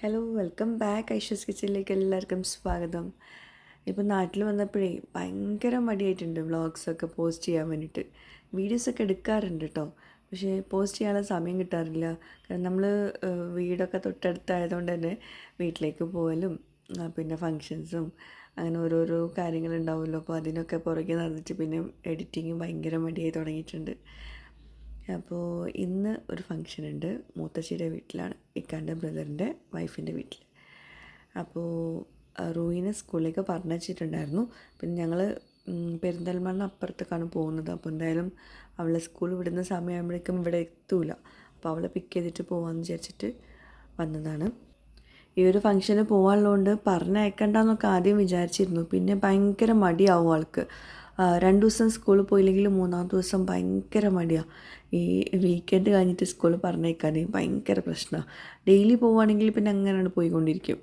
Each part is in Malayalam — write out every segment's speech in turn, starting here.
ഹലോ വെൽക്കം ബാക്ക് ഐഷസ് കിച്ചണിലേക്ക് എല്ലാവർക്കും സ്വാഗതം. ഇപ്പോൾ നാട്ടിൽ വന്നപ്പോഴേ ഭയങ്കര മടിയായിട്ടുണ്ട് വ്ളോഗ്സൊക്കെ പോസ്റ്റ് ചെയ്യാൻ വേണ്ടിയിട്ട് വീഡിയോസൊക്കെ എടുക്കാറുണ്ട് കേട്ടോ പക്ഷേ പോസ്റ്റ് ചെയ്യാനുള്ള സമയം കിട്ടാറില്ല. കാരണം നമ്മൾ വീടൊക്കെ തൊട്ടടുത്തായതുകൊണ്ട് തന്നെ വീട്ടിലേക്ക് പോകലും പിന്നെ ഫങ്ഷൻസും അങ്ങനെ ഓരോരോ കാര്യങ്ങളുണ്ടാവുമല്ലോ. അപ്പോൾ അതിനൊക്കെ പുറകെ നടന്നിട്ട് പിന്നെ എഡിറ്റിങ് ഭയങ്കര മടിയായി തുടങ്ങിയിട്ടുണ്ട്. അപ്പോൾ ഇന്ന് ഒരു ഫംഗ്ഷൻ ഉണ്ട് മൂത്തശ്ശിയുടെ വീട്ടിലാണ് ഇക്കാന്റെ ബ്രദറിന്റെ വൈഫിന്റെ വീട്ടിൽ. അപ്പോൾ റൂയിനെ സ്കൂളിലേക്ക് പറഞ്ഞിട്ടുണ്ടായിരുന്നു പിന്നെ ഞങ്ങൾ പെരിന്തൽമണ്ണ അപ്പുറത്തേക്കാണ് പോകുന്നത്. അപ്പോൾ എന്തായാലും അവളെ സ്കൂൾ വിടുന്ന സമയമാകുമ്പോഴേക്കും ഇവിടെ എത്തൂല. അപ്പോൾ അവളെ പിക്ക് ചെയ്തിട്ട് പോകാമെന്ന് വിചാരിച്ചിട്ട് വന്നതാണ്. ഈ ഒരു ഫംഗ്ഷന് പോകാനുള്ളതുകൊണ്ട് പറഞ്ഞയക്കണ്ടെന്നൊക്കെ ആദ്യം വിചാരിച്ചിരുന്നു. പിന്നെ ഭയങ്കര മടിയാവും ആൾക്ക്. രണ്ട് ദിവസം സ്കൂളിൽ പോയില്ലെങ്കിൽ മൂന്നാം ദിവസം ഭയങ്കര മടിയാണ് ഈ വീക്കെൻഡ് കഴിഞ്ഞിട്ട് സ്കൂളിൽ പറഞ്ഞേക്കാൻ ഭയങ്കര പ്രശ്നമാണ് ഡെയിലി പോവുകയാണെങ്കിൽ പിന്നെ അങ്ങനെയാണ് പോയിക്കൊണ്ടിരിക്കും.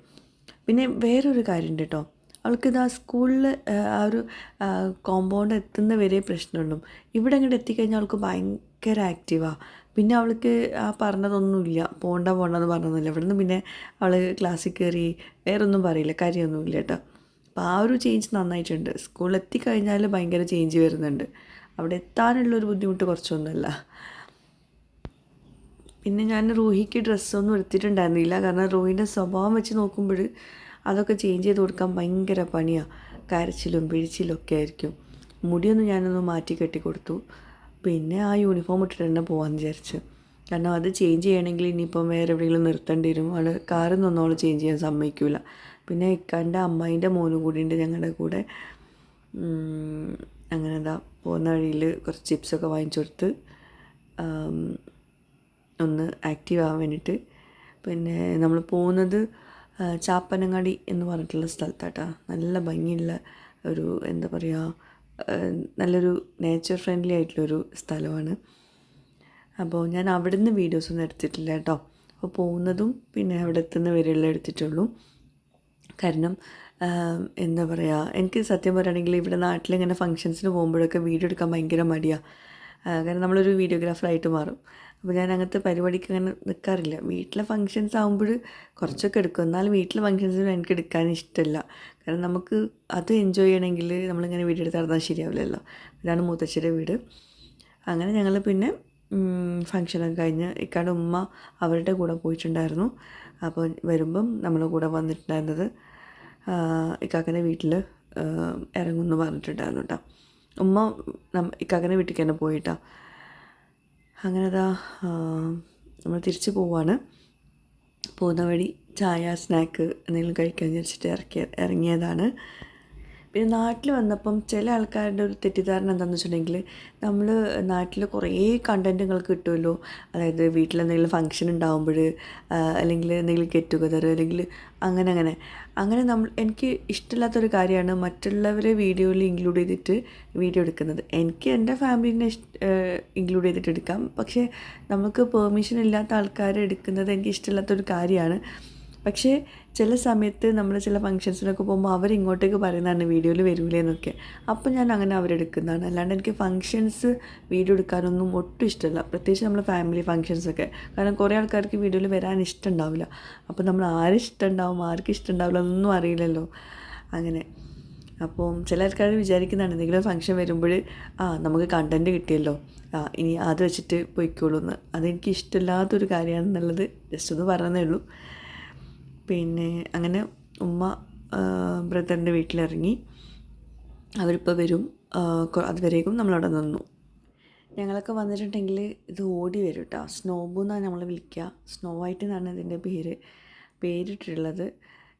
പിന്നെ വേറൊരു കാര്യമുണ്ട് കേട്ടോ അവൾക്കിത് ആ സ്കൂളിൽ ആ ഒരു കോമ്പൗണ്ട് എത്തുന്ന വരെ പ്രശ്നമുള്ളൂ ഇവിടെ അങ്ങോട്ട് എത്തിക്കഴിഞ്ഞാൽ അവൾക്ക് ഭയങ്കര ആക്റ്റീവാണ് പിന്നെ അവൾക്ക് ആ പറഞ്ഞതൊന്നുമില്ല. പോണ്ട പോണ്ടെന്ന് പറഞ്ഞതൊന്നുമില്ല. ഇവിടെ നിന്ന് പിന്നെ അവൾ ക്ലാസ്സിൽ കയറി വേറൊന്നും പറയില്ല. കാര്യമൊന്നുമില്ല കേട്ടോ. അപ്പോൾ ആ ഒരു ചേഞ്ച് നന്നായിട്ടുണ്ട്. സ്കൂളിൽ എത്തിക്കഴിഞ്ഞാൽ ഭയങ്കര ചേഞ്ച് വരുന്നുണ്ട്. അവിടെ എത്താനുള്ളൊരു ബുദ്ധിമുട്ട് കുറച്ചൊന്നുമല്ല. പിന്നെ ഞാൻ റൂഹിക്ക് ഡ്രസ്സൊന്നും എടുത്തിട്ടുണ്ടായിരുന്നില്ല. കാരണം റൂഹിന്റെ സ്വഭാവം വെച്ച് നോക്കുമ്പോൾ അതൊക്കെ ചേഞ്ച് ചെയ്ത് കൊടുക്കാൻ ഭയങ്കര പണിയാണ് കരച്ചിലും പിഴിച്ചിലും ഒക്കെ ആയിരിക്കും. മുടിയൊന്നും ഞാനൊന്ന് മാറ്റി കെട്ടി കൊടുത്തു. പിന്നെ ആ യൂണിഫോം ഇട്ടിട്ട് തന്നെ പോകാമെന്ന് വിചാരിച്ച്. കാരണം അത് ചേഞ്ച് ചെയ്യണമെങ്കിൽ ഇനിയിപ്പം വേറെ എവിടെയെങ്കിലും നിർത്തേണ്ടി വരും. അവൾ കാറിൽ അവൾ ചേഞ്ച് ചെയ്യാൻ സമ്മതിക്കില്ല പിന്നെ ഇക്കാന്റെ അമ്മായിന്റെ മോനും കൂടി ഉണ്ട് ഞങ്ങളുടെ കൂടെ. അങ്ങനെന്താ പോകുന്ന വഴിയിൽ കുറച്ച് ചിപ്സൊക്കെ വാങ്ങിച്ചു കൊടുത്ത് ഒന്ന് ആക്റ്റീവ് ആവാൻ വേണ്ടിയിട്ട്. പിന്നെ നമ്മൾ പോകുന്നത് ചാപ്പനങ്ങാടി എന്ന് പറഞ്ഞിട്ടുള്ള സ്ഥലത്താട്ടാ. നല്ല ഭംഗിയുള്ള ഒരു എന്താ പറയുക നല്ലൊരു നേച്ചർ ഫ്രണ്ട്ലി ആയിട്ടുള്ളൊരു സ്ഥലമാണ്. അപ്പോൾ ഞാൻ അവിടെ നിന്ന് വീഡിയോസൊന്നും എടുത്തിട്ടില്ല കേട്ടോ. അപ്പോൾ പോകുന്നതും പിന്നെ അവിടെ എത്തുന്ന വരെയുള്ള എടുത്തിട്ടുള്ളൂ. കാരണം എന്താ പറയുക എനിക്ക് സത്യം പറയുകയാണെങ്കിൽ ഇവിടെ നാട്ടിലിങ്ങനെ ഫങ്ഷൻസിന് പോകുമ്പോഴൊക്കെ വീഡിയോ എടുക്കാൻ ഭയങ്കര മടിയാണ് കാരണം നമ്മളൊരു വീഡിയോഗ്രാഫറായിട്ട് മാറും. അപ്പോൾ ഞാൻ അങ്ങനത്തെ പരിപാടിക്ക് അങ്ങനെ നിൽക്കാറില്ല വീട്ടിലെ ഫങ്ഷൻസ് ആകുമ്പോൾ കുറച്ചൊക്കെ എടുക്കും. എന്നാലും വീട്ടിലെ ഫങ്ഷൻസിനും എനിക്ക് എടുക്കാൻ ഇഷ്ടമില്ല കാരണം നമുക്ക് അത് എൻജോയ് ചെയ്യണമെങ്കിൽ നമ്മളിങ്ങനെ വീഡിയോ എടുത്ത് നടന്നാൽ ശരിയാവില്ലല്ലോ. ഇതാണ് മൂത്തച്ഛന്റെ വീട്. അങ്ങനെ ഞങ്ങൾ പിന്നെ ഫങ്ഷനൊക്കെ കഴിഞ്ഞ് ഇക്കാട് ഉമ്മ അവരുടെ കൂടെ പോയിട്ടുണ്ടായിരുന്നു. അപ്പോൾ വരുമ്പം നമ്മളെ കൂടെ വന്നിട്ടുണ്ടായിരുന്നത്. ഇക്കാക്കന്റെ വീട്ടിൽ ഇറങ്ങുമെന്ന് പറഞ്ഞിട്ടുണ്ടായിരുന്നു കേട്ടോ. ഉമ്മ ഇക്കാക്കന്റെ വീട്ടിലേക്ക് തന്നെ പോയിട്ടാ. അങ്ങനെ അതാ നമ്മൾ തിരിച്ചു പോവാണ്. പോകുന്ന വഴി ചായ സ്നാക്ക് എന്തെങ്കിലും കഴിക്കാൻ വെച്ചിട്ട് ഇറക്കിയ ഇറങ്ങിയതാണ്. പിന്നെ നാട്ടിൽ വന്നപ്പം ചില ആൾക്കാരുടെ ഒരു തെറ്റിദ്ധാരണ എന്താണെന്ന് വെച്ചിട്ടുണ്ടെങ്കിൽ നമ്മൾ നാട്ടിൽ കുറേ കണ്ടന്റുകൾ കിട്ടുമല്ലോ അതായത് വീട്ടിൽ എന്തെങ്കിലും ഫംഗ്ഷൻ ഉണ്ടാകുമ്പോൾ അല്ലെങ്കിൽ എന്തെങ്കിലും ഗെറ്റ് ടുഗദർ അല്ലെങ്കിൽ അങ്ങനെ അങ്ങനെ. അങ്ങനെ നമ്മൾ എനിക്ക് ഇഷ്ടമില്ലാത്തൊരു കാര്യമാണ് മറ്റുള്ളവരെ വീഡിയോയിൽ ഇൻക്ലൂഡ് ചെയ്തിട്ട് വീഡിയോ എടുക്കുന്നത്. എനിക്ക് എന്റെ ഫാമിലിനെ ഇൻക്ലൂഡ് ചെയ്തിട്ട് എടുക്കാം. പക്ഷേ നമുക്ക് പെർമിഷൻ ഇല്ലാത്ത ആൾക്കാരെ എടുക്കുന്നത് എനിക്ക് ഇഷ്ടമില്ലാത്തൊരു കാര്യമാണ് പക്ഷേ ചില സമയത്ത് നമ്മൾ ചില ഫങ്ഷൻസിനൊക്കെ പോകുമ്പോൾ അവർ ഇങ്ങോട്ടേക്ക് പറയുന്നതാണ് വീഡിയോയിൽ വരൂലേ എന്നൊക്കെ അപ്പോൾ ഞാൻ അങ്ങനെ അവരെടുക്കുന്നതാണ്. അല്ലാണ്ട് എനിക്ക് ഫങ്ഷൻസ് വീഡിയോ എടുക്കാനൊന്നും ഒട്ടും ഇഷ്ടമല്ല പ്രത്യേകിച്ച് നമ്മൾ ഫാമിലി ഫങ്ഷൻസൊക്കെ കാരണം കുറേ ആൾക്കാർക്ക് വീഡിയോയിൽ വരാൻ ഇഷ്ടം ഉണ്ടാവില്ല അപ്പോൾ നമ്മൾ ആരും ആർക്കും ഇഷ്ടം ഉണ്ടാവില്ല ഒന്നും അറിയില്ലല്ലോ. അങ്ങനെ. അപ്പോൾ ചില ആൾക്കാർ വിചാരിക്കുന്നതാണ് എന്തെങ്കിലും ഫംഗ്ഷൻ വരുമ്പോൾ ആ നമുക്ക് കണ്ടന്റ് കിട്ടിയല്ലോ. ആ ഇനി അത് വെച്ചിട്ട് പോയിക്കോളൂ എന്ന് അതെനിക്ക് ഇഷ്ടമില്ലാത്തൊരു കാര്യമാണെന്നുള്ളത് ജസ്റ്റ് ഒന്ന് പറഞ്ഞതേ ഉള്ളൂ. പിന്നെ അങ്ങനെ ഉമ്മ ബ്രദറിന്റെ വീട്ടിലിറങ്ങി. അവരിപ്പോൾ വരും. അതുവരേക്കും നമ്മളവിടെ നിന്നു. ഞങ്ങളൊക്കെ വന്നിട്ടുണ്ടെങ്കിൽ ഇത് ഓടി വരും കേട്ടോ സ്നോബു എന്നാണ് നമ്മൾ വിളിക്കുക സ്നോ വൈറ്റ് എന്നാണ് ഇതിന്റെ പേര്? പേരിട്ടിട്ടുള്ളത്.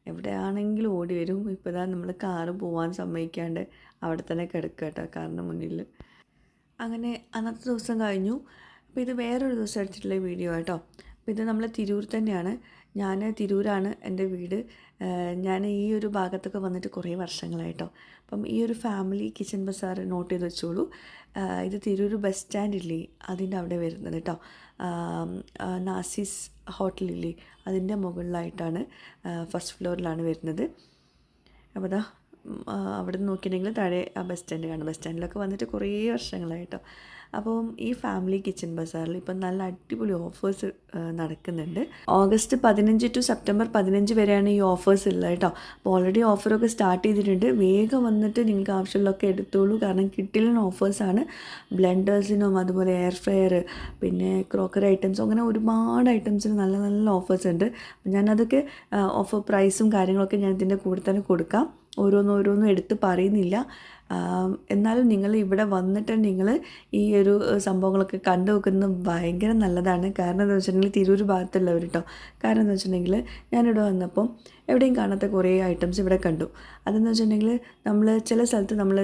എവിടെയാണെങ്കിലും ഓടി വരും. ഇപ്പോൾ നമ്മൾ കാറ് പോകാൻ സമ്മതിക്കാണ്ട് അവിടെ തന്നെ കിടക്കുക കേട്ടോ കാറിന് മുന്നിൽ അങ്ങനെ അന്നത്തെ ദിവസം കഴിഞ്ഞു. അപ്പോൾ ഇത് വേറൊരു ദിവസം എടുത്തിട്ടുള്ള വീഡിയോ കേട്ടോ അപ്പോൾ ഇത് നമ്മൾ തിരൂർ തന്നെയാണ്. ഞാൻ തിരൂരാണ് എന്റെ വീട്. ഞാൻ ഈ ഒരു ഭാഗത്തൊക്കെ വന്നിട്ട് കുറേ വർഷങ്ങളായിട്ടോ. അപ്പം ഈ ഒരു ഫാമിലി കിച്ചൺ ബസാർ നോട്ട് ചെയ്ത് വെച്ചോളൂ. ഇത് തിരൂർ ബസ് സ്റ്റാൻഡ് ഇല്ലേ അതിന്റെ അവിടെ വരുന്നത് കേട്ടോ നാസിസ് ഹോട്ടലില്ലേ അതിന്റെ മുകളിലായിട്ടാണ് ഫസ്റ്റ് ഫ്ലോറിലാണ് വരുന്നത്. അപ്പോൾ അതാ അവിടെ നോക്കിയിട്ടുണ്ടെങ്കിൽ താഴെ ആ ബസ് സ്റ്റാൻഡ് കാണും. ബസ് സ്റ്റാൻഡിലൊക്കെ വന്നിട്ട് കുറേ വർഷങ്ങളായിട്ടോ. അപ്പം ഈ ഫാമിലി കിച്ചൺ ബസാറിൽ ഇപ്പം നല്ല അടിപൊളി ഓഫേഴ്സ് നടക്കുന്നുണ്ട്. ഓഗസ്റ്റ് പതിനഞ്ച് ടു സെപ്റ്റംബർ പതിനഞ്ച് വരെയാണ് ഈ ഓഫേഴ്സ് ഉള്ളത് കേട്ടോ. അപ്പോൾ ഓൾറെഡി ഓഫറൊക്കെ സ്റ്റാർട്ട് ചെയ്തിട്ടുണ്ട്. വേഗം വന്നിട്ട് നിങ്ങൾക്ക് ആവശ്യമുള്ളതൊക്കെ എടുത്തോളൂ. കാരണം കിട്ടിലിന് ഓഫേഴ്സാണ് ബ്ലെൻഡേഴ്സിനും അതുപോലെ എയർ ഫ്രയർ പിന്നെ ക്രോക്കറി ഐറ്റംസും അങ്ങനെ ഒരുപാട് ഐറ്റംസിന് നല്ല നല്ല ഓഫേഴ്സ് ഉണ്ട്. ഞാനതൊക്കെ ഓഫർ പ്രൈസും കാര്യങ്ങളൊക്കെ ഞാൻ ഇതിന്റെ കൂടെ തന്നെ കൊടുക്കാം. ഓരോന്നോരോന്നും എടുത്ത് പറയുന്നില്ല. എന്നാലും നിങ്ങൾ ഇവിടെ വന്നിട്ട് നിങ്ങൾ ഈ ഒരു സംഭവങ്ങളൊക്കെ കണ്ടു വെക്കുന്നത് ഭയങ്കര നല്ലതാണ്. കാരണം എന്താ വെച്ചിട്ടുണ്ടെങ്കിൽ തിരൂർ ഭാഗത്തുള്ളവർ കേട്ടോ കാരണം എന്താ വെച്ചിട്ടുണ്ടെങ്കിൽ ഞാനിവിടെ വന്നപ്പം എവിടെയും കാണാത്ത കുറേ ഐറ്റംസ് ഇവിടെ കണ്ടു. അതെന്ന് വെച്ചിട്ടുണ്ടെങ്കിൽ നമ്മൾ ചില സ്ഥലത്ത് നമ്മൾ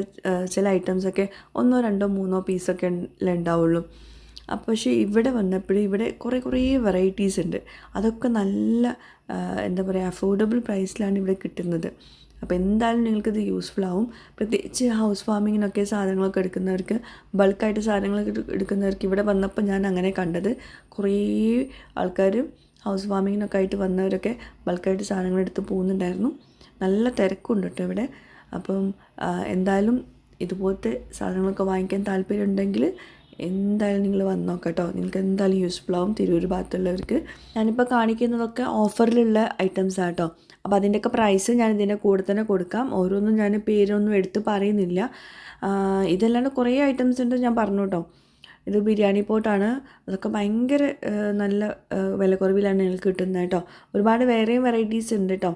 ചില ഐറ്റംസൊക്കെ ഒന്നോ രണ്ടോ മൂന്നോ പീസൊക്കെ ഉണ്ടാവുള്ളൂ. അപ്പോൾ പക്ഷേ ഇവിടെ വന്നപ്പോഴും ഇവിടെ കുറേ കുറേ വെറൈറ്റീസ് ഉണ്ട്. അതൊക്കെ നല്ല എന്താ പറയുക അഫോർഡബിൾ പ്രൈസിലാണ് ഇവിടെ കിട്ടുന്നത്. അപ്പോൾ എന്തായാലും നിങ്ങൾക്കിത് യൂസ്ഫുൾ ആവും. പ്രത്യേകിച്ച് ഹൗസ് ഫാമിങ്ങിനൊക്കെ സാധനങ്ങളൊക്കെ എടുക്കുന്നവർക്ക് ബൾക്കായിട്ട് സാധനങ്ങളൊക്കെ എടുക്കുന്നവർക്ക് ഇവിടെ വന്നപ്പോൾ ഞാൻ അങ്ങനെ കണ്ടത്. കുറേ ആൾക്കാർ ഹൗസ് ഫാമിങ്ങിനൊക്കെ ആയിട്ട് വന്നവരൊക്കെ ബൾക്കായിട്ട് സാധനങ്ങൾ എടുത്ത് പോകുന്നുണ്ടായിരുന്നു. നല്ല തിരക്കുണ്ട് കേട്ടോ ഇവിടെ. അപ്പം എന്തായാലും ഇതുപോലത്തെ സാധനങ്ങളൊക്കെ വാങ്ങിക്കാൻ താല്പര്യം ഉണ്ടെങ്കിൽ എന്തായാലും നിങ്ങൾ വന്ന് നോക്കാം കേട്ടോ. നിങ്ങൾക്ക് എന്തായാലും യൂസ്ഫുൾ ആവും തിരൂർ ഭാഗത്തുള്ളവർക്ക്. ഞാനിപ്പോൾ കാണിക്കുന്നതൊക്കെ ഓഫറിലുള്ള ഐറ്റംസ് ആട്ടോ അപ്പോൾ അതിന്റെയൊക്കെ പ്രൈസ് ഞാൻ ഇതിന്റെ കൂടെ തന്നെ കൊടുക്കാം. ഓരോന്നും ഞാൻ പേരൊന്നും എടുത്ത് പറയുന്നില്ല. ഇതല്ലാണ്ട് കുറേ ഐറ്റംസ് ഉണ്ട് ഞാൻ പറഞ്ഞു കേട്ടോ ഇത് ബിരിയാണി പോട്ടാണ്. അതൊക്കെ ഭയങ്കര നല്ല വിലക്കുറവിലാണ് നിങ്ങൾക്ക് കിട്ടുന്നത് കേട്ടോ ഒരുപാട് വേറെയും വെറൈറ്റീസ് ഉണ്ട് കേട്ടോ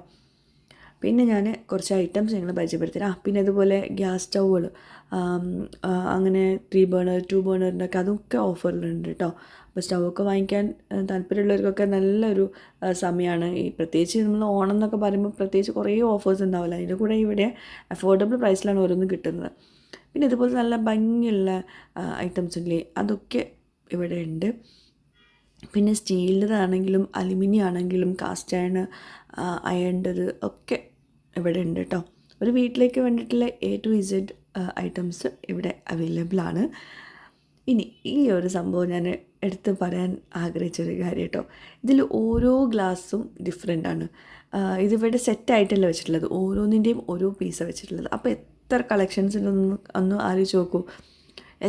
പിന്നെ ഞാൻ കുറച്ച് ഐറ്റംസ് നിങ്ങൾ പരിചയപ്പെടുത്തരാം ആ പിന്നെ അതുപോലെ ഗ്യാസ് സ്റ്റൗകൾ അങ്ങനെ ത്രീ ബേണർ ടു ബേണറിന്റെ ഒക്കെ അതൊക്കെ ഓഫറിലുണ്ട് കേട്ടോ അപ്പോൾ സ്റ്റൗവൊക്കെ വാങ്ങിക്കാൻ താല്പര്യമുള്ളവർക്കൊക്കെ നല്ലൊരു സമയമാണ് ഈ പ്രത്യേകിച്ച് നമ്മൾ ഓണം എന്നൊക്കെ പറയുമ്പോൾ പ്രത്യേകിച്ച് കുറേ ഓഫേഴ്സ് ഉണ്ടാവില്ല അതിന്റെ കൂടെ ഇവിടെ അഫോർഡബിൾ പ്രൈസിലാണ് ഓരോന്നും കിട്ടുന്നത്. പിന്നെ ഇതുപോലെ നല്ല ഭംഗിയുള്ള ഐറ്റംസ് ഇല്ലേ അതൊക്കെ ഇവിടെ ഉണ്ട്. പിന്നെ സ്റ്റീലിന്റെതാണെങ്കിലും അലുമിനിയം ആണെങ്കിലും കാസ്റ്റ് അയൺ അയണ്ടത് ഒക്കെ ഇവിടെ ഉണ്ട് കേട്ടോ. ഒരു വീട്ടിലേക്ക് വേണ്ടിയിട്ടുള്ള എ ടു ഇസഡ് ഐറ്റംസ് ഇവിടെ അവൈലബിൾ ആണ് ഇനി ഈ ഒരു സംഭവം ഞാൻ എടുത്ത് പറയാൻ ആഗ്രഹിച്ചൊരു കാര്യം കേട്ടോ ഇതിൽ ഓരോ ഗ്ലാസ്സും ഡിഫറെന്റ് ആണ്. ഇതിവിടെ സെറ്റായിട്ടല്ല വെച്ചിട്ടുള്ളത്. ഓരോന്നിന്റെയും ഓരോ പീസാണ് വെച്ചിട്ടുള്ളത്. അപ്പോൾ എത്ര കളക്ഷൻസിലൊന്ന് ഒന്ന് ആലോചിച്ച് നോക്കൂ.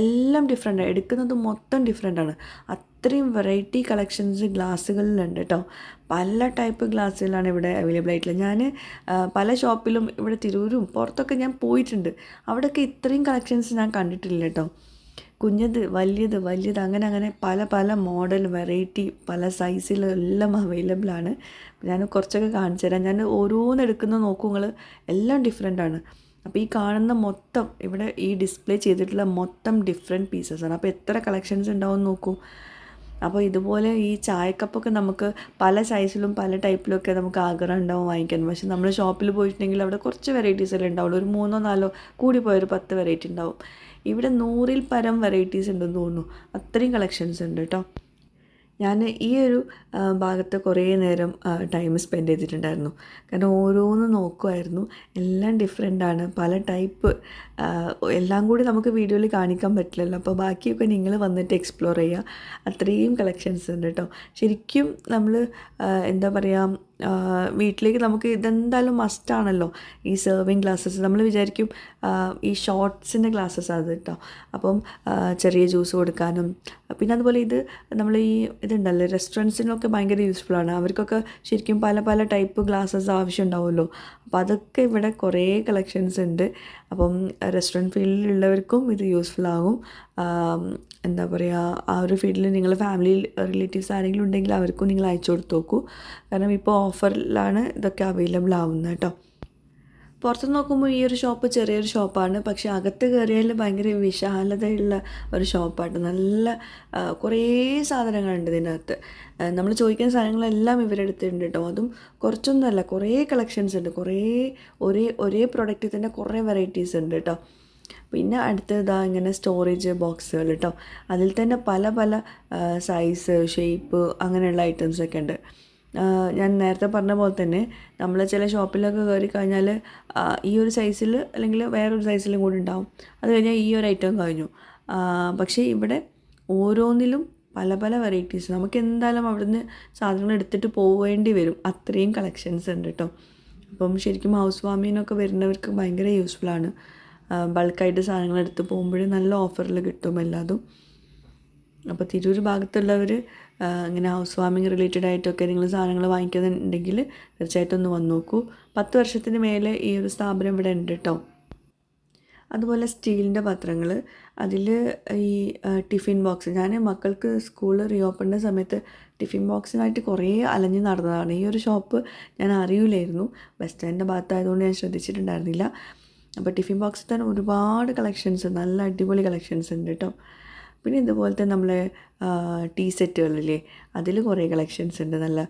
എല്ലാം ഡിഫറെന്റ് ആണ്. എടുക്കുന്നത് മൊത്തം ഡിഫറെന്റ് ആണ്. അത്രയും വെറൈറ്റി കളക്ഷൻസ് ഗ്ലാസ്സുകളിലുണ്ട് കേട്ടോ പല ടൈപ്പ് ഗ്ലാസ്സുകളാണ് ഇവിടെ അവൈലബിൾ ആയിട്ടുള്ളത്. ഞാൻ പല ഷോപ്പിലും ഇവിടെ തിരൂരും പുറത്തൊക്കെ ഞാൻ പോയിട്ടുണ്ട്. അവിടെയൊക്കെ ഇത്രയും കളക്ഷൻസ് ഞാൻ കണ്ടിട്ടില്ല കേട്ടോ കുഞ്ഞത് വലിയത് വലിയത് അങ്ങനെ അങ്ങനെ പല പല മോഡൽ വെറൈറ്റി പല സൈസിലെല്ലാം അവൈലബിൾ ആണ്. ഞാൻ കുറച്ചൊക്കെ കാണിച്ചു തരാം. ഞാൻ ഓരോന്ന് എടുക്കുന്ന നോക്കൂ നിങ്ങൾ എല്ലാം ഡിഫറെന്റ് ആണ്. അപ്പോൾ ഈ കാണുന്ന മൊത്തം ഇവിടെ ഈ ഡിസ്പ്ലേ ചെയ്തിട്ടുള്ള മൊത്തം ഡിഫറെന്റ് പീസസ് ആണ്. അപ്പോൾ എത്ര കളക്ഷൻസ് ഉണ്ടാവും നോക്കൂ. അപ്പോൾ ഇതുപോലെ ഈ ചായക്കപ്പൊക്കെ നമുക്ക് പല സൈസിലും പല ടൈപ്പിലൊക്കെ നമുക്ക് ആഗ്രഹം ഉണ്ടാവും വാങ്ങിക്കാൻ. പക്ഷെ നമ്മൾ ഷോപ്പിൽ പോയിട്ടുണ്ടെങ്കിൽ അവിടെ കുറച്ച് വെറൈറ്റീസ് അല്ലേ ഉണ്ടാവുള്ളൂ. ഒരു മൂന്നോ നാലോ കൂടി പോയൊരു പത്ത് വെറൈറ്റി ഉണ്ടാവും. ഇവിടെ നൂറിൽ പരം വെറൈറ്റീസ് ഉണ്ടെന്ന് തോന്നുന്നു. അത്രയും കളക്ഷൻസ് ഉണ്ട് കേട്ടോ ഞാൻ ഈ ഒരു ഭാഗത്ത് കുറേ നേരം ടൈം സ്പെൻഡ് ചെയ്തിട്ടുണ്ടായിരുന്നു. കാരണം ഓരോന്ന് നോക്കുമായിരുന്നു എല്ലാം ഡിഫറെന്റ് ആണ്. പല ടൈപ്പ് എല്ലാം കൂടി നമുക്ക് വീഡിയോയിൽ കാണിക്കാൻ പറ്റില്ലല്ലോ. അപ്പോൾ ബാക്കിയൊക്കെ നിങ്ങൾ വന്നിട്ട് എക്സ്പ്ലോർ ചെയ്യുക. അത്രയും കളക്ഷൻസ് ഉണ്ട് കേട്ടോ ശരിക്കും നമ്മൾ എന്താ പറയുക വീട്ടിലേക്ക് നമുക്ക് ഇതെന്തായാലും മസ്റ്റാണല്ലോ ഈ സെർവിങ് ഗ്ലാസ്സസ് നമ്മൾ വിചാരിക്കും ഈ ഷോർട്സിന്റെ ഗ്ലാസ്സസ് അത് കേട്ടോ. അപ്പം ചെറിയ ജ്യൂസ് കൊടുക്കാനും പിന്നെ അതുപോലെ ഇത് നമ്മൾ ഈ ഇതുണ്ടല്ലോ റെസ്റ്റോറന്റ്സിനൊക്കെ ഭയങ്കര യൂസ്ഫുള്ളാണ് അവർക്കൊക്കെ ശരിക്കും പല പല ടൈപ്പ് ഗ്ലാസ്സസ് ആവശ്യം ഉണ്ടാവുമല്ലോ. അപ്പോൾ അതൊക്കെ ഇവിടെ കുറേ കളക്ഷൻസ് ഉണ്ട്. അപ്പം റെസ്റ്റോറന്റ് ഫീൽഡിലുള്ളവർക്കും ഇത് യൂസ്ഫുൾ ആകും. എന്താ പറയുക ആ ഒരു ഫീൽഡിൽ നിങ്ങൾ ഫാമിലി റിലേറ്റീവ്സ് ആരെങ്കിലും ഉണ്ടെങ്കിൽ അവർക്കും നിങ്ങൾ അയച്ചു കൊടുത്തു നോക്കൂ കാരണം ഇപ്പോൾ ഓഫറിലാണ് ഇതൊക്കെ അവൈലബിൾ ആവുന്നത് കേട്ടോ. പുറത്ത് നോക്കുമ്പോൾ ഈ ഒരു ഷോപ്പ് ചെറിയൊരു ഷോപ്പാണ്. പക്ഷേ അകത്ത് കയറിയാൽ ഭയങ്കര വിശാലതയുള്ള ഒരു ഷോപ്പാണ്. നല്ല കുറേ സാധനങ്ങളുണ്ട് ഇതിനകത്ത്. നമ്മൾ ചോദിക്കുന്ന സാധനങ്ങളെല്ലാം ഇവരെടുത്തിട്ടുണ്ട് കേട്ടോ. അതും കുറച്ചൊന്നുമല്ല കുറേ കളക്ഷൻസ് ഉണ്ട്. കുറേ ഒരേ ഒരേ പ്രൊഡക്റ്റിൽ തന്നെ കുറേ വെറൈറ്റീസ് ഉണ്ട് കേട്ടോ. പിന്നെ അടുത്തതാ ഇങ്ങനെ സ്റ്റോറേജ് ബോക്സുകൾ കേട്ടോ. അതിൽ തന്നെ പല പല സൈസ് ഷേപ്പ് അങ്ങനെയുള്ള ഐറ്റംസൊക്കെ ഉണ്ട്. ഞാൻ നേരത്തെ പറഞ്ഞ പോലെ തന്നെ നമ്മൾ ചില ഷോപ്പിലൊക്കെ കയറി കഴിഞ്ഞാൽ ഈ ഒരു സൈസിൽ അല്ലെങ്കിൽ വേറൊരു സൈസിലും കൂടി ഉണ്ടാവും. അത് കഴിഞ്ഞാൽ ഈ ഒരു ഐറ്റം കഴിഞ്ഞു. പക്ഷേ ഇവിടെ ഓരോന്നിലും പല പല വെറൈറ്റീസ് നമുക്ക് എന്തായാലും അവിടുന്ന് സാധനങ്ങൾ എടുത്തിട്ട് പോവേണ്ടി വരും. അത്രയും കളക്ഷൻസ് ഉണ്ട് കേട്ടോ അപ്പം ശരിക്കും ഹൗസ് വാമിനൊക്കെ വരുന്നവർക്ക് ഭയങ്കര യൂസ്ഫുൾ ആണ്. ബൾക്കായിട്ട് സാധനങ്ങൾ എടുത്ത് പോകുമ്പോഴേ നല്ല ഓഫറിൽ കിട്ടും എല്ലാതും. അപ്പോൾ തിരൂർ ഭാഗത്തുള്ളവർ ഇങ്ങനെ ഹൗസ് വാമിങ് റിലേറ്റഡ് ആയിട്ടൊക്കെ നിങ്ങൾ സാധനങ്ങൾ വാങ്ങിക്കുന്നുണ്ടെങ്കിൽ തീർച്ചയായിട്ടും ഒന്ന് വന്നു നോക്കൂ പത്ത് വർഷത്തിന് മേലെ ഈ ഒരു സ്ഥാപനം ഇവിടെ ഉണ്ട് കേട്ടോ അതുപോലെ സ്റ്റീലിന്റെ പാത്രങ്ങൾ അതിൽ ഈ ടിഫിൻ ബോക്സ് ഞാൻ മക്കൾക്ക് സ്കൂൾ റീഓപ്പണിന്റെ സമയത്ത് ടിഫിൻ ബോക്സിനായിട്ട് കുറേ അലഞ്ഞ് നടന്നതാണ്. ഈ ഒരു ഷോപ്പ് ഞാൻ അറിയില്ലായിരുന്നു ബസ് സ്റ്റാൻഡിന്റെ ഭാഗത്തായതുകൊണ്ട് ഞാൻ ശ്രദ്ധിച്ചിട്ടുണ്ടായിരുന്നില്ല. അപ്പോൾ ടിഫിൻ ബോക്സിൽ തന്നെ ഒരുപാട് കളക്ഷൻസ് നല്ല അടിപൊളി കളക്ഷൻസ് ഉണ്ട് കേട്ടോ പിന്നെ ഇതുപോലത്തെ നമ്മളെ ടീ സെറ്റുകളില്ലേ അതിൽ കുറേ കളക്ഷൻസ് ഉണ്ട്. നല്ല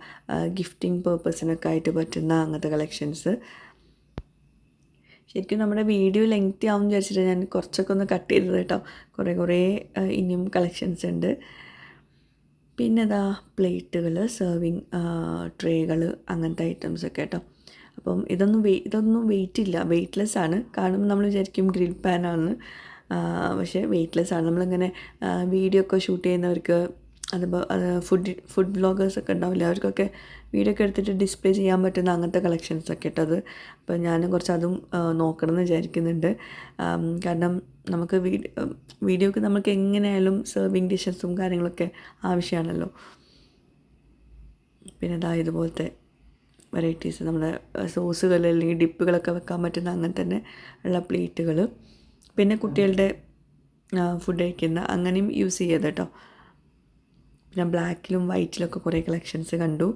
ഗിഫ്റ്റിംഗ് പേർപ്പസിനൊക്കെ ആയിട്ട് പറ്റുന്ന അങ്ങനത്തെ കളക്ഷൻസ്. ശരിക്കും നമ്മുടെ വീഡിയോ ലെങ്തി ആവും വിചാരിച്ചിട്ട് ഞാൻ കുറച്ചൊക്കെ ഒന്ന് കട്ട് ചെയ്തത് കേട്ടോ. കുറേ കുറേ ഇനിയും കളക്ഷൻസ് ഉണ്ട്. പിന്നെ ഇതാ പ്ലേറ്റുകൾ സെർവിങ് ട്രേകൾ അങ്ങനത്തെ ഐറ്റംസ് ഒക്കെ കേട്ടോ. അപ്പം ഇതൊന്നും വെയ് ഇതൊന്നും വെയിറ്റ് ഇല്ല. വെയ്റ്റ്ലെസ് ആണ്. കാണുമ്പോൾ നമ്മൾ വിചാരിക്കും ഗ്രിൽ പാനാണ് പക്ഷേ വെയ്റ്റ്ലെസ് ആണ്. നമ്മളിങ്ങനെ വീഡിയോ ഒക്കെ ഷൂട്ട് ചെയ്യുന്നവർക്ക് അതിപ്പോൾ ഫുഡ് ഫുഡ് വ്ളോഗേഴ്സ് ഒക്കെ ഉണ്ടാവില്ല അവർക്കൊക്കെ വീഡിയോ ഒക്കെ എടുത്തിട്ട് ഡിസ്പ്ലേ ചെയ്യാൻ പറ്റുന്ന അങ്ങനത്തെ കളക്ഷൻസ് ഒക്കെ ഇട്ടത്. അപ്പോൾ ഞാൻ കുറച്ച് അതും നോക്കണം എന്ന് വിചാരിക്കുന്നുണ്ട്. കാരണം നമുക്ക് വീഡിയോക്ക് നമുക്ക് എങ്ങനെയായാലും സെർവിങ് ഡിഷസും കാര്യങ്ങളൊക്കെ ആവശ്യമാണല്ലോ പിന്നെ ഇതാ ഇതുപോലത്തെ വെറൈറ്റീസ് നമ്മുടെ സോസുകൾ അല്ലെങ്കിൽ ഡിപ്പുകളൊക്കെ വെക്കാൻ പറ്റുന്ന അങ്ങനെ തന്നെ ഉള്ള പ്ലേറ്റുകൾ പിന്നെ കുട്ടികളുടെ ഫുഡ് കഴിക്കുന്ന അങ്ങനെയും യൂസ് ചെയ്യത് കേട്ടോ പിന്നെ ബ്ലാക്കിലും വൈറ്റിലൊക്കെ കുറേ കളക്ഷൻസ് കണ്ടു.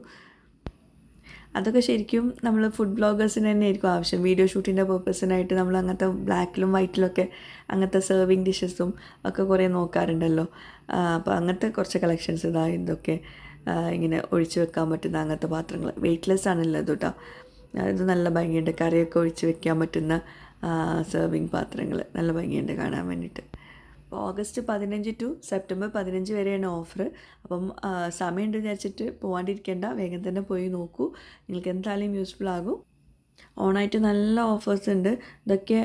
അതൊക്കെ ശരിക്കും നമ്മൾ ഫുഡ് ബ്ലോഗേഴ്സിന് തന്നെ ആയിരിക്കും ആവശ്യം. വീഡിയോ ഷൂട്ടിന്റെ പേർപ്പസിനായിട്ട് നമ്മൾ അങ്ങനത്തെ ബ്ലാക്കിലും വൈറ്റിലൊക്കെ അങ്ങനത്തെ സെർവിങ് ഡിഷസും ഒക്കെ കുറേ നോക്കാറുണ്ടല്ലോ. അപ്പോൾ അങ്ങനത്തെ കുറച്ച് കളക്ഷൻസ് ഇതാ ഇതൊക്കെ ഇങ്ങനെ ഒഴിച്ചു വെക്കാൻ പറ്റുന്ന അങ്ങനത്തെ പാത്രങ്ങൾ വെയ്റ്റ്ലെസ് ആണല്ലോ ഇത് കേട്ടോ ഇത് നല്ല ഭംഗിയുണ്ട്. കറിയൊക്കെ ഒഴിച്ച് വെക്കാൻ പറ്റുന്ന സെർവിങ് പാത്രങ്ങൾ നല്ല ഭംഗിയുണ്ട് കാണാൻ വേണ്ടിയിട്ട് അപ്പോൾ ഓഗസ്റ്റ് പതിനഞ്ച് ടു സെപ്റ്റംബർ പതിനഞ്ച് വരെയാണ് ഓഫർ അപ്പം സമയമുണ്ട് വിചാരിച്ചിട്ട് പോകാണ്ടിരിക്കേണ്ട വേഗം തന്നെ പോയി നോക്കൂ. നിങ്ങൾക്ക് എന്തായാലും യൂസ്ഫുൾ ആകും. ഓണായിട്ട് നല്ല ഓഫേഴ്സ് ഉണ്ട്. ഇതൊക്കെ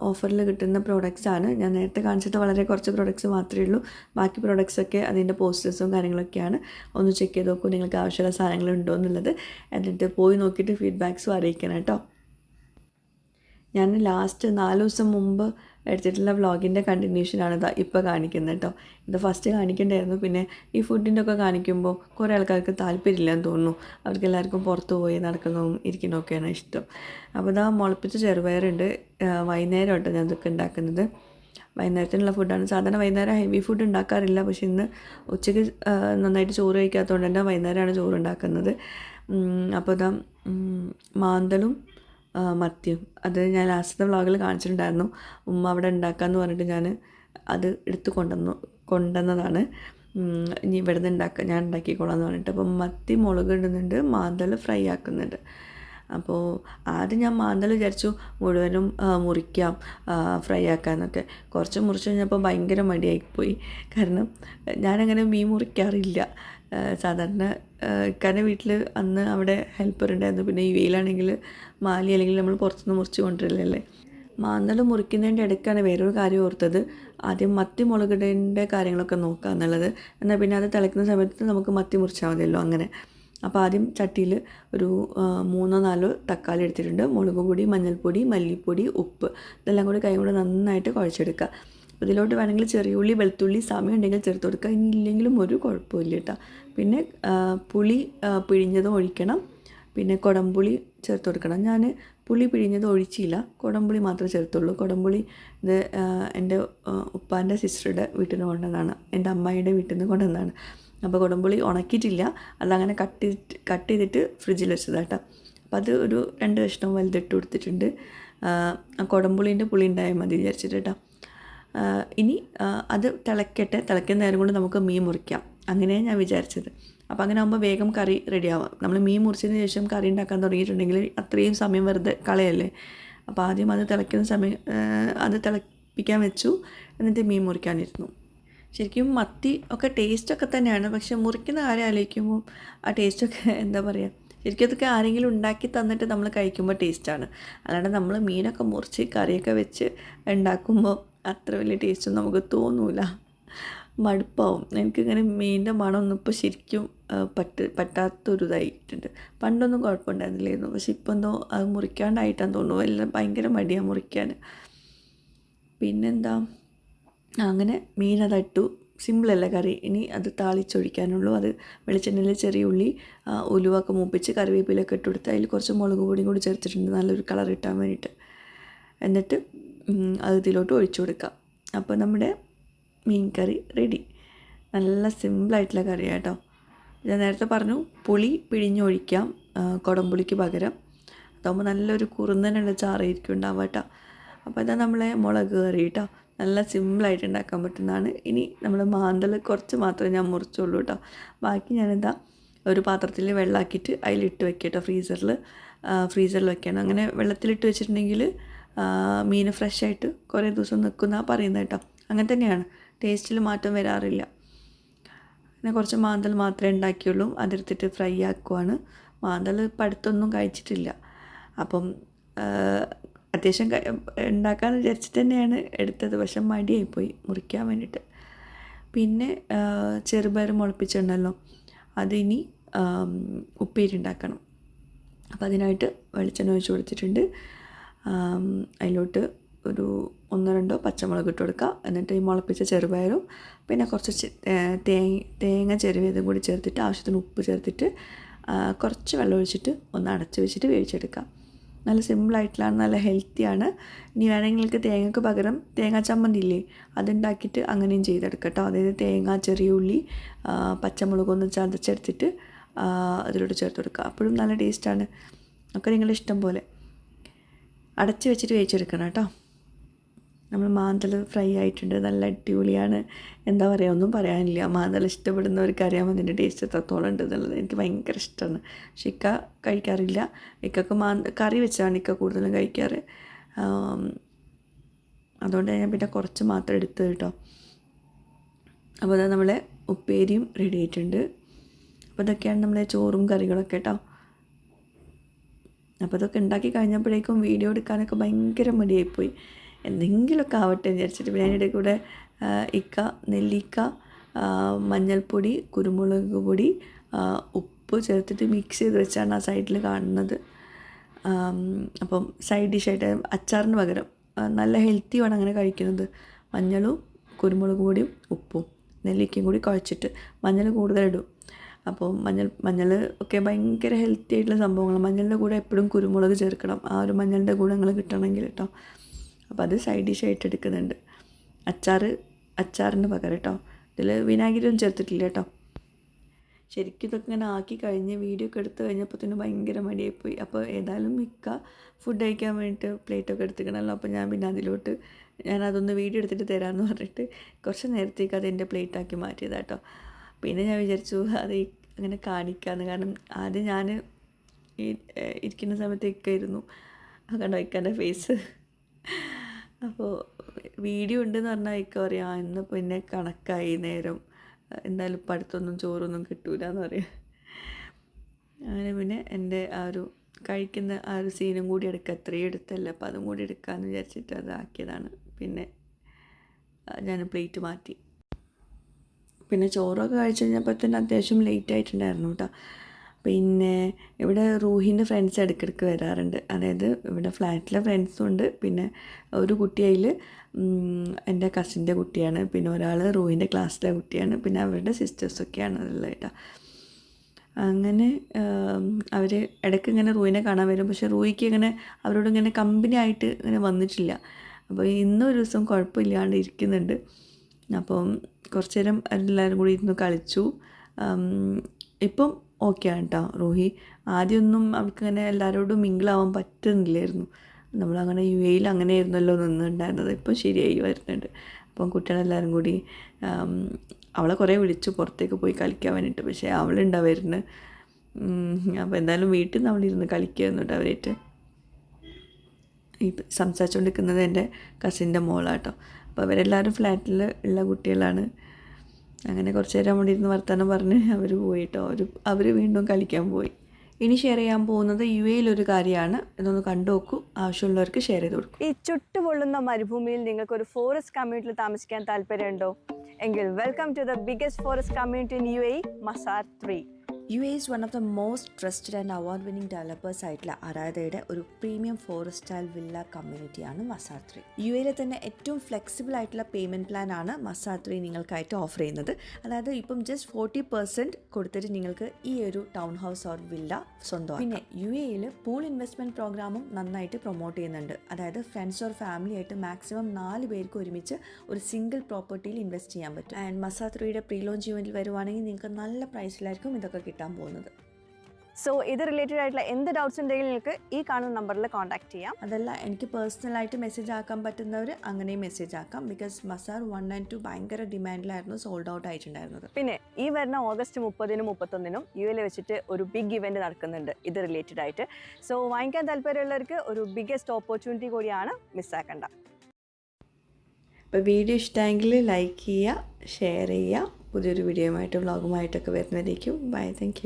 ഓഫറിൽ കിട്ടുന്ന പ്രോഡക്റ്റ്സ് ആണ്. ഞാൻ നേരത്തെ കാണിച്ചിട്ട് വളരെ കുറച്ച് പ്രോഡക്റ്റ്സ് മാത്രമേ ഉള്ളൂ. ബാക്കി പ്രോഡക്റ്റ്സ് ഒക്കെ അതിന്റെ പോസ്റ്റേഴ്സും കാര്യങ്ങളൊക്കെയാണ്. ഒന്ന് ചെക്ക് ചെയ്ത് നോക്കൂ നിങ്ങൾക്ക് ആവശ്യമുള്ള സാധനങ്ങളുണ്ടോ എന്നുള്ളത്. എന്നിട്ട് പോയി നോക്കിയിട്ട് ഫീഡ്ബാക്സും അറിയിക്കണം കേട്ടോ. ഞാൻ ലാസ്റ്റ് നാല് ദിവസം മുമ്പ് എടുത്തിട്ടുള്ള വ്ളോഗിന്റെ കണ്ടിന്യൂഷനാണ് ഇതാ ഇപ്പോൾ കാണിക്കുന്നത് കേട്ടോ ഇത് ഫസ്റ്റ് കാണിക്കേണ്ടായിരുന്നു. പിന്നെ ഈ ഫുഡിന്റെ ഒക്കെ കാണിക്കുമ്പോൾ കുറേ ആൾക്കാർക്ക് താല്പര്യമില്ലെന്ന് തോന്നുന്നു. അവർക്ക് എല്ലാവർക്കും പുറത്ത് പോയി നടക്കുന്നതും ഇരിക്കുന്നതൊക്കെയാണ് ഇഷ്ടം. അപ്പോൾ ഇതാ മുളപ്പിച്ച ചെറുപയറുണ്ട് വൈകുന്നേരം കേട്ടോ ഞാൻ ഇതൊക്കെ ഉണ്ടാക്കുന്നത്. വൈകുന്നേരത്തിനുള്ള ഫുഡാണ് സാധാരണ വൈകുന്നേരം ഹെവി ഫുഡ് ഉണ്ടാക്കാറില്ല. പക്ഷേ ഇന്ന് ഉച്ചയ്ക്ക് നന്നായിട്ട് ചോറ് കഴിക്കാത്തതുകൊണ്ട് തന്നെ വൈകുന്നേരമാണ് ചോറ് ഉണ്ടാക്കുന്നത്. അപ്പോൾ ഇതാ മാന്തളും മത്തിയും അത് ഞാൻ ലാസ്റ്റത്തെ വ്ളോഗിൽ കാണിച്ചിട്ടുണ്ടായിരുന്നു. ഉമ്മ അവിടെ ഉണ്ടാക്കാമെന്ന് പറഞ്ഞിട്ട് ഞാൻ അത് എടുത്തു കൊണ്ടുവന്നു കൊണ്ടുവന്നതാണ്. ഇനി ഇവിടെ നിന്ന് ഉണ്ടാക്കുക ഞാൻ ഉണ്ടാക്കിക്കോളാം എന്ന് പറഞ്ഞിട്ട്. അപ്പം മത്തി മുളക് ഇടുന്നുണ്ട് മാന്തൽ ഫ്രൈ ആക്കുന്നുണ്ട്. അപ്പോൾ ആദ്യം ഞാൻ മാന്തൽ വിചാരിച്ചു മുഴുവനും മുറിക്കാം ഫ്രൈ ആക്കാമെന്നൊക്കെ കുറച്ച് മുറിച്ച് കഴിഞ്ഞപ്പോൾ ഭയങ്കര മടിയായിപ്പോയി. കാരണം ഞാനങ്ങനെ മീൻ മുറിക്കാറില്ല. സാധാരണ ഇക്കാന്റെ വീട്ടിൽ അന്ന് അവിടെ ഹെൽപ്പർ ഉണ്ടായിരുന്നു. പിന്നെ ഈ വെയിലാണെങ്കിൽ മാലി അല്ലെങ്കിൽ നമ്മൾ പുറത്തുനിന്ന് മുറിച്ച് കൊണ്ടുവരില്ലല്ലേ മാന്തൽ മുറിക്കുന്നതിന്റെ ഇടയ്ക്കാണ് വേറൊരു കാര്യം ഓർത്തത്. ആദ്യം മത്തി മുളകിടേന്റെ കാര്യങ്ങളൊക്കെ നോക്കുക എന്നുള്ളത്. എന്നാൽ പിന്നെ അത് തിളയ്ക്കുന്ന സമയത്ത് നമുക്ക് മത്തി മുറിച്ചാൽ മതിയല്ലോ അങ്ങനെ. അപ്പോൾ ആദ്യം ചട്ടിയിൽ ഒരു മൂന്നോ നാലോ തക്കാളി എടുത്തിട്ടുണ്ട്. മുളക് പൊടി മഞ്ഞൾപ്പൊടി മല്ലിപ്പൊടി ഉപ്പ്. ഇതെല്ലാം കൂടി കൈ കൊണ്ട് നന്നായിട്ട് കുഴച്ചെടുക്കുക. ഇതിലോട്ട് വേണമെങ്കിൽ ചെറിയ ഉള്ളി വെളുത്തുള്ളി സമയം ഉണ്ടെങ്കിൽ ചേർത്ത് കൊടുക്കുക. ഇല്ലെങ്കിലും ഒരു കുഴപ്പമില്ല കേട്ടോ. പിന്നെ പുളി പിഴിഞ്ഞതും ഒഴിക്കണം. പിന്നെ കുടംപുളി ചേർത്ത് കൊടുക്കണം. ഞാൻ പുളി പിഴിഞ്ഞത് ഒഴിച്ചില്ല. കുടംപുളി മാത്രമേ ചേർത്തുള്ളൂ. കുടംപുളി ഇത് എന്റെ ഉപ്പാന്റെ സിസ്റ്ററുടെ വീട്ടിൽ നിന്ന് കൊണ്ടുവന്നതാണ്. എന്റെ അമ്മായിയുടെ വീട്ടിൽ നിന്ന് കൊണ്ടുവന്നതാണ്. അപ്പോൾ കുടംപുളി ഉണക്കിയിട്ടില്ല. അതങ്ങനെ കട്ട് ചെയ്തിട്ട് കട്ട് ചെയ്തിട്ട് ഫ്രിഡ്ജിൽ വെച്ചതാട്ടോ അപ്പോൾ അത് ഒരു രണ്ട് കഷ്ണം വലുതിട്ട് കൊടുത്തിട്ടുണ്ട്. കുടംപുളീന്റെ പുളി ഉണ്ടായാൽ മതി വിചാരിച്ചിട്ട് കേട്ടോ. ഇനി അത് തിളക്കട്ടെ. തിളക്കുന്ന നേരം കൊണ്ട് നമുക്ക് മീൻ മുറിക്കാം. അങ്ങനെയാണ് ഞാൻ വിചാരിച്ചത്. അപ്പോൾ അങ്ങനെ ആകുമ്പോൾ വേഗം കറി റെഡിയാവും നമ്മൾ മീൻ മുറിച്ചതിന് ശേഷം കറി ഉണ്ടാക്കാൻ തുടങ്ങിയിട്ടുണ്ടെങ്കിൽ അത്രയും സമയം വെറുതെ കളയല്ലേ? അപ്പോൾ ആദ്യം അത് തിളയ്ക്കുന്ന സമയം അത് തിളപ്പിക്കാൻ വെച്ചു. എന്നിട്ട് മീൻ മുറിക്കാനിരുന്നു. ശരിക്കും മത്തി ഒക്കെ ടേസ്റ്റൊക്കെ തന്നെയാണ്. പക്ഷെ മുറിക്കുന്ന കാര്യം ആലോചിക്കുമ്പോൾ ആ ടേസ്റ്റൊക്കെ എന്താ പറയുക ശരിക്കും അതൊക്കെ ആരെങ്കിലും ഉണ്ടാക്കി തന്നിട്ട് നമ്മൾ കഴിക്കുമ്പോൾ ടേസ്റ്റാണ്. അല്ലാണ്ട് നമ്മൾ മീനൊക്കെ മുറിച്ച് കറിയൊക്കെ വെച്ച് ഉണ്ടാക്കുമ്പോൾ അത്ര വലിയ ടേസ്റ്റൊന്നും നമുക്ക് തോന്നൂല. മടുപ്പാവും. എനിക്കിങ്ങനെ മീനിന്റെ മണമൊന്നും ഇപ്പോൾ ശരിക്കും പറ്റ പറ്റാത്തൊരിതായിട്ടുണ്ട്. പണ്ടൊന്നും കുഴപ്പമുണ്ടായിരുന്നില്ലായിരുന്നു. പക്ഷെ ഇപ്പോൾ എന്തോ അത് മുറിക്കാണ്ടായിട്ടാന്ന് തോന്നുന്നു. എല്ലാം ഭയങ്കര മടിയാണ് മുറിക്കാൻ. പിന്നെന്താ? അങ്ങനെ മീൻ അതിട്ടു സിമ്പിളല്ല കറി. ഇനി അത് താളിച്ചൊഴിക്കാനുള്ളൂ. അത് വെളിച്ചെണ്ണയിൽ ചെറിയ ഉള്ളി ഉലുവൊക്കെ മൂപ്പിച്ച് കറിവേപ്പിലൊക്കെ ഇട്ട് കൊടുത്ത് അതിൽ കുറച്ച് മുളക് പൊടിയും കൂടി ചേർത്തിട്ടുണ്ട്. നല്ലൊരു കളർ കിട്ടാൻ വേണ്ടിയിട്ട്. എന്നിട്ട് അത് ഇതിലോട്ട് ഒഴിച്ചു കൊടുക്കാം അപ്പോൾ നമ്മുടെ മീൻ കറി റെഡി നല്ല സിമ്പിളായിട്ടുള്ള കറി കേട്ടോ ഞാൻ നേരത്തെ പറഞ്ഞു പുളി പിഴിഞ്ഞൊഴിക്കാം കുടംപുളിക്ക് പകരം. അതാകുമ്പോൾ നല്ലൊരു കുറുന്നനുള്ള ചാറായിരിക്കും ഉണ്ടാവുക കേട്ടോ. അപ്പോൾ ഇതാ നമ്മളെ മുളക് കറി കേട്ടോ. നല്ല സിമ്പിളായിട്ട് ഉണ്ടാക്കാൻ പറ്റുന്നതാണ്. ഇനി നമ്മൾ മാന്തൽ കുറച്ച് മാത്രമേ ഞാൻ മുറിച്ചുള്ളൂ കേട്ടോ ബാക്കി ഞാനെന്താ ഒരു പാത്രത്തിൽ വെള്ളമാക്കിയിട്ട് അതിലിട്ട് വെക്കുക കേട്ടോ ഫ്രീസറിൽ ഫ്രീസറിൽ വെക്കണം. അങ്ങനെ വെള്ളത്തിലിട്ട് വെച്ചിട്ടുണ്ടെങ്കിൽ മീൻ ഫ്രഷ് ആയിട്ട് കുറേ ദിവസം നിൽക്കുന്ന പറയുന്നത് കേട്ടോ അങ്ങനെ തന്നെയാണ്. ടേസ്റ്റിൽ മാറ്റം വരാറില്ല. പിന്നെ കുറച്ച് മാന്തൽ മാത്രമേ ഉണ്ടാക്കിയുള്ളൂ അതിർത്തിട്ട് ഫ്രൈ ആക്കുവാണ്. മാന്തൽ പഠിത്തൊന്നും കഴിച്ചിട്ടില്ല. അപ്പം അത്യാവശ്യം ഉണ്ടാക്കാമെന്ന് വിചാരിച്ചിട്ട് തന്നെയാണ് എടുത്തത്. പക്ഷെ മടിയായിപ്പോയി മുറിക്കാൻ വേണ്ടിയിട്ട്. പിന്നെ ചെറുപയർ മുളപ്പിച്ചിട്ടുണ്ടല്ലോ അതിനി ഉപ്പേരി ഉണ്ടാക്കണം. അപ്പോൾ അതിനായിട്ട് വെളിച്ചെണ്ണ ഒഴിച്ച് കൊടുത്തിട്ടുണ്ട്. അതിലോട്ട് ഒരു ഒന്നോ രണ്ടോ പച്ചമുളക് ഇട്ട് കൊടുക്കുക. എന്നിട്ട് ഈ മുളപ്പിച്ച ചെറുപയറും പിന്നെ കുറച്ച് തേങ്ങ തേങ്ങ ചെരുവിയതും കൂടി ചേർത്തിട്ട് ആവശ്യത്തിന് ഉപ്പ് ചേർത്തിട്ട് കുറച്ച് വെള്ളം ഒഴിച്ചിട്ട് ഒന്ന് അടച്ച് വെച്ചിട്ട് വേവിച്ചെടുക്കാം നല്ല സിമ്പിളായിട്ടുള്ളതാണ് നല്ല ഹെൽത്തിയാണ് ഇനി വേണമെങ്കിൽ നിങ്ങൾക്ക് തേങ്ങയ്ക്ക് പകരം തേങ്ങാ ചമ്മന്തി ഇല്ലേ അതുണ്ടാക്കിയിട്ട് അങ്ങനെയും ചെയ്തെടുക്കാം കേട്ടോ അതായത് തേങ്ങ ചെറിയ ഉള്ളി പച്ചമുളകൊന്ന് ചതച്ചെടുത്തിട്ട് അതിലോട്ട് ചേർത്ത് കൊടുക്കുക. അപ്പോഴും നല്ല ടേസ്റ്റാണ് ഒക്കെ നിങ്ങളുടെ ഇഷ്ടം പോലെ. അടച്ച് വെച്ചിട്ട് വേവിച്ചെടുക്കണം കേട്ടോ നമ്മൾ മാന്തൽ ഫ്രൈ ആയിട്ടുണ്ട്. നല്ല അടിപൊളിയാണ്. എന്താ പറയുക ഒന്നും പറയാനില്ല. മാന്തൽ ഇഷ്ടപ്പെടുന്നവർക്ക് അറിയാമോ അതിന്റെ ടേസ്റ്റ് എത്രത്തോളം ഉണ്ട് എന്നുള്ളത് എനിക്ക് ഭയങ്കര ഇഷ്ടമാണ്. പക്ഷെ ഇക്ക കഴിക്കാറില്ല. ഇക്കൊക്കെ മാന്ത കറി വെച്ചാണ് ഇക്ക കൂടുതലും കഴിക്കാറ്. അതുകൊണ്ട് ഞാൻ പിന്നെ കുറച്ച് മാത്രം എടുത്തു കേട്ടോ. അപ്പോൾ അതാ നമ്മളെ ഉപ്പേരിയും റെഡി ആയിട്ടുണ്ട്. അപ്പോൾ ഇതൊക്കെയാണ് നമ്മളെ ചോറും കറികളൊക്കെ കേട്ടോ. അപ്പോൾ ഇതൊക്കെ ഉണ്ടാക്കി കഴിഞ്ഞപ്പോഴേക്കും വീഡിയോ എടുക്കാനൊക്കെ ഭയങ്കര മടിയായിപ്പോയി. എന്തെങ്കിലുമൊക്കെ ആവട്ടെ എന്ന് വിചാരിച്ചിട്ട് പിന്നെ അതിന്റെ കൂടെ ഇക്ക നെല്ലിക്ക മഞ്ഞൾപ്പൊടി കുരുമുളക് പൊടി ഉപ്പ് ചേർത്തിട്ട് മിക്സ് ചെയ്ത് വെച്ചാണ് ആ സൈഡിൽ കാണുന്നത്. അപ്പം സൈഡ് ഡിഷായിട്ട് അച്ചാറിന് പകരം നല്ല ഹെൽത്തിയാണ് അങ്ങനെ കഴിക്കുന്നത്. മഞ്ഞളും കുരുമുളക് പൊടിയും ഉപ്പും നെല്ലിക്കയും കൂടി കുഴച്ചിട്ട് മഞ്ഞൾ കൂടുതലിടും അപ്പോൾ മഞ്ഞൾ മഞ്ഞൾ ഒക്കെ ഭയങ്കര ഹെൽത്തി ആയിട്ടുള്ള സംഭവങ്ങളാണ്. മഞ്ഞളിന്റെ കൂടെ എപ്പോഴും കുരുമുളക് ചേർക്കണം. ആ ഒരു മഞ്ഞളിന്റെ ഗുണങ്ങൾ കിട്ടണമെങ്കിൽ കേട്ടോ. അപ്പോൾ അത് സൈഡ് ഡിഷായിട്ട് എടുക്കുന്നുണ്ട്. അച്ചാർ അച്ചാറിന് പകരം കേട്ടോ. ഇതിൽ വിനാഗിരി ഒന്നും ചേർത്തിട്ടില്ല കേട്ടോ. ശരിക്കും ഇതൊക്കെ ഇങ്ങനെ ആക്കി കഴിഞ്ഞ് വീഡിയോ ഒക്കെ എടുത്തു കഴിഞ്ഞപ്പോൾ തന്നെ ഭയങ്കര മടിയായിപ്പോയി. അപ്പോൾ ഏതായാലും മിക്ക ഫുഡ് കഴിക്കാൻ വേണ്ടിയിട്ട് പ്ലേറ്റൊക്കെ എടുത്തിക്കണമല്ലോ അപ്പോൾ ഞാൻ പിന്നെ അതിലോട്ട് ഞാൻ അതൊന്ന് വീഡിയോ എടുത്തിട്ട് തരാമെന്ന് പറഞ്ഞിട്ട് കുറച്ച് നേരത്തേക്ക് അത് എന്റെ പ്ലേറ്റാക്കി മാറ്റിയതാട്ടോ പിന്നെ ഞാൻ വിചാരിച്ചു അത് അങ്ങനെ കാണിക്കാമെന്ന്. കാരണം ആദ്യം ഞാൻ ഈ ഇരിക്കുന്ന സമയത്ത് ഇക്കായിരുന്നു കണ്ടോ ഇക്കാന്റെ ഫേസ് അപ്പോൾ വീഡിയോ ഉണ്ടെന്ന് പറഞ്ഞാൽ ഇക്ക പറയാം "ആ, ഇന്ന് പിന്നെ കണക്കായി നേരം. എന്തായാലും ഇപ്പം അടുത്തൊന്നും ചോറൊന്നും കിട്ടൂല എന്ന് പറയും. അങ്ങനെ പിന്നെ എന്റെ ആ ഒരു കഴിക്കുന്ന ആ ഒരു സീനും കൂടി എടുക്കുക അത്രയും എടുത്തല്ല. അപ്പോൾ അതും കൂടി എടുക്കാമെന്ന് വിചാരിച്ചിട്ട് അതാക്കിയതാണ് പിന്നെ ഞാൻ പ്ലേറ്റ് മാറ്റി. പിന്നെ ചോറൊക്കെ കഴിച്ച് കഴിഞ്ഞപ്പോൾ തന്നെ അത്യാവശ്യം ലേറ്റ് ആയിട്ടുണ്ടായിരുന്നു കേട്ടോ പിന്നെ ഇവിടെ റൂഹിന്റെ ഫ്രണ്ട്സ് ഇടയ്ക്കിടയ്ക്ക് വരാറുണ്ട്. അതായത് ഇവിടെ ഫ്ലാറ്റിലെ ഫ്രണ്ട്സും ഉണ്ട്. പിന്നെ ഒരു കുട്ടി അതിൽ എന്റെ കസിന്റെ കുട്ടിയാണ്. പിന്നെ ഒരാൾ റൂഹിന്റെ ക്ലാസ്സിലെ കുട്ടിയാണ്. പിന്നെ അവരുടെ സിസ്റ്റേഴ്സൊക്കെയാണ് ഉള്ളത് കേട്ടോ. അങ്ങനെ അവർ ഇടയ്ക്ക് ഇങ്ങനെ റൂഹിനെ കാണാൻ വരും. പക്ഷേ റൂഹിക്ക് ഇങ്ങനെ അവരോട് ഇങ്ങനെ കമ്പനി ആയിട്ട് ഇങ്ങനെ വന്നിട്ടില്ല. അപ്പോൾ ഇന്നൊരു ദിവസം കുഴപ്പമില്ലാണ്ട് ഇരിക്കുന്നുണ്ട്. അപ്പം കുറച്ച് നേരം എല്ലാവരും കൂടി ഇരുന്ന് കളിച്ചു. ഇപ്പം ഓക്കെ ആണ് കേട്ടോ റൂഹി. ആദ്യമൊന്നും അവൾക്കങ്ങനെ എല്ലാവരോടും മിങ്കിളാവാൻ പറ്റുന്നില്ലായിരുന്നു. നമ്മളങ്ങനെ യു എയിൽ അങ്ങനെ ആയിരുന്നല്ലോ നിന്നുണ്ടായിരുന്നത്. ഇപ്പം ശരിയായി വരുന്നുണ്ട്. അപ്പം കുട്ടികളെല്ലാവരും കൂടി അവളെ കുറേ വിളിച്ചു പുറത്തേക്ക് പോയി കളിക്കാൻ വേണ്ടിയിട്ട്. പക്ഷേ അവളുണ്ടാവായിരുന്നു അപ്പോൾ എന്തായാലും വീട്ടിൽ നിന്ന് അവളിരുന്ന് കളിക്കുന്നുണ്ട് അവരായിട്ട്. ഈ സംസാരിച്ചുകൊണ്ടിരിക്കുന്നത് എന്റെ കസിന്റെ മോളാട്ടോ. അപ്പോൾ അവരെല്ലാവരും ഫ്ലാറ്റിൽ ഉള്ള കുട്ടികളാണ്. അങ്ങനെ കുറച്ച് നേരം അവിടെ ഇരുന്ന് വർത്തമാനം പറഞ്ഞ് അവർ പോയിട്ടോ. അവർ അവർ വീണ്ടും കളിക്കാൻ പോയി. ഇനി ഷെയർ ചെയ്യാൻ പോകുന്നത് യു എയിലൊരു കാര്യമാണ്. ഇതൊന്ന് കണ്ടു നോക്കൂ. ആവശ്യമുള്ളവർക്ക് ഷെയർ ചെയ്ത് കൊടുക്കും. ഈ ചുട്ടുപൊള്ളുന്ന മരുഭൂമിയിൽ നിങ്ങൾക്ക് ഒരു ഫോറസ്റ്റ് കമ്മ്യൂണിറ്റിയിൽ താമസിക്കാൻ താല്പര്യമുണ്ടോ? എങ്കിൽ welcome to the biggest forest community in U A Masaar three U A is one of the most trusted and award winning developers ആയിട്ടുള്ള അറാദയുടെ ഒരു പ്രീമിയം ഫോറസ്റ്റ് സ്റ്റൈൽ വില്ല കമ്മ്യൂണിറ്റിയാണ് മസാത്രി ത്രീ യു എയിലെ തന്നെ ഏറ്റവും ഫ്ലെക്സിബിൾ ആയിട്ടുള്ള പേയ്മെന്റ് പ്ലാൻ ആണ് മസാത്രി ത്രീ നിങ്ങൾക്കായിട്ട് ഓഫർ ചെയ്യുന്നത്. അതായത് ഇപ്പം ജസ്റ്റ് ഫോർട്ടി പെർസെന്റ് കൊടുത്തിട്ട് നിങ്ങൾക്ക് ഈ ഒരു ടൗൺ ഹൗസ് ഓർ വില്ല സ്വന്തം പിന്നെ യു എയിൽ പൂൾ ഇൻവെസ്റ്റ്മെന്റ് പ്രോഗ്രാമും നന്നായിട്ട് പ്രൊമോട്ട് ചെയ്യുന്നുണ്ട്. അതായത് ഫ്രണ്ട്സ് ഓർ ഫാമിലി ആയിട്ട് മാക്സിമം നാല് പേർക്ക് ഒരുമിച്ച് ഒരു സിംഗിൾ പ്രോപ്പർട്ടിയിൽ ഇൻവെസ്റ്റ് ചെയ്യാൻ പറ്റും. ആൻഡ് മസാത്രിയുടെ പ്രീ ലോഞ്ച് ഇവന്റിൽ വരുവാണെങ്കിൽ നിങ്ങൾക്ക് നല്ല പ്രൈസിലായിരിക്കും ഇതൊക്കെ കിട്ടാൻ പോകുന്നത്. സോ ഇത് റിലേറ്റഡ് ആയിട്ടുള്ള എന്ത് ഡൗട്ട്സ് ഉണ്ടെങ്കിൽ നിങ്ങൾക്ക് ഈ കാണുന്ന നമ്പറിൽ കോൺടാക്ട് ചെയ്യാം. അതല്ല എനിക്ക് പേഴ്സണലായിട്ട് മെസ്സേജ് ആക്കാൻ പറ്റുന്നവർ അങ്ങനെയും മെസ്സേജ് ആക്കാം. Because Masaar one and two ഭയങ്കര ഡിമാൻഡിലായിരുന്നു സോൾഡ് ഔട്ട് ആയിട്ടുണ്ടായിരുന്നത്. പിന്നെ ഈ വരുന്ന ഓഗസ്റ്റ് മുപ്പതിനും മുപ്പത്തൊന്നിനും യു എൽ വെച്ചിട്ട് ഒരു ബിഗ് ഇവന്റ് നടക്കുന്നുണ്ട്. ഇത് റിലേറ്റഡ് ആയിട്ട്. സോ വാങ്ങിക്കാൻ താല്പര്യമുള്ളവർക്ക് ഒരു ബിഗ്ഗസ്റ്റ് ഓപ്പർച്യൂണിറ്റി കൂടിയാണ് മിസ്സാക്കേണ്ട. അപ്പോൾ വീഡിയോ ഇഷ്ടമെങ്കിൽ ലൈക്ക് ചെയ്യുക ഷെയർ ചെയ്യുക. പുതിയൊരു വീഡിയോയുമായിട്ട് വ്ളോഗുമായിട്ടൊക്കെ വരുന്നതായിരിക്കും ബൈ താങ്ക്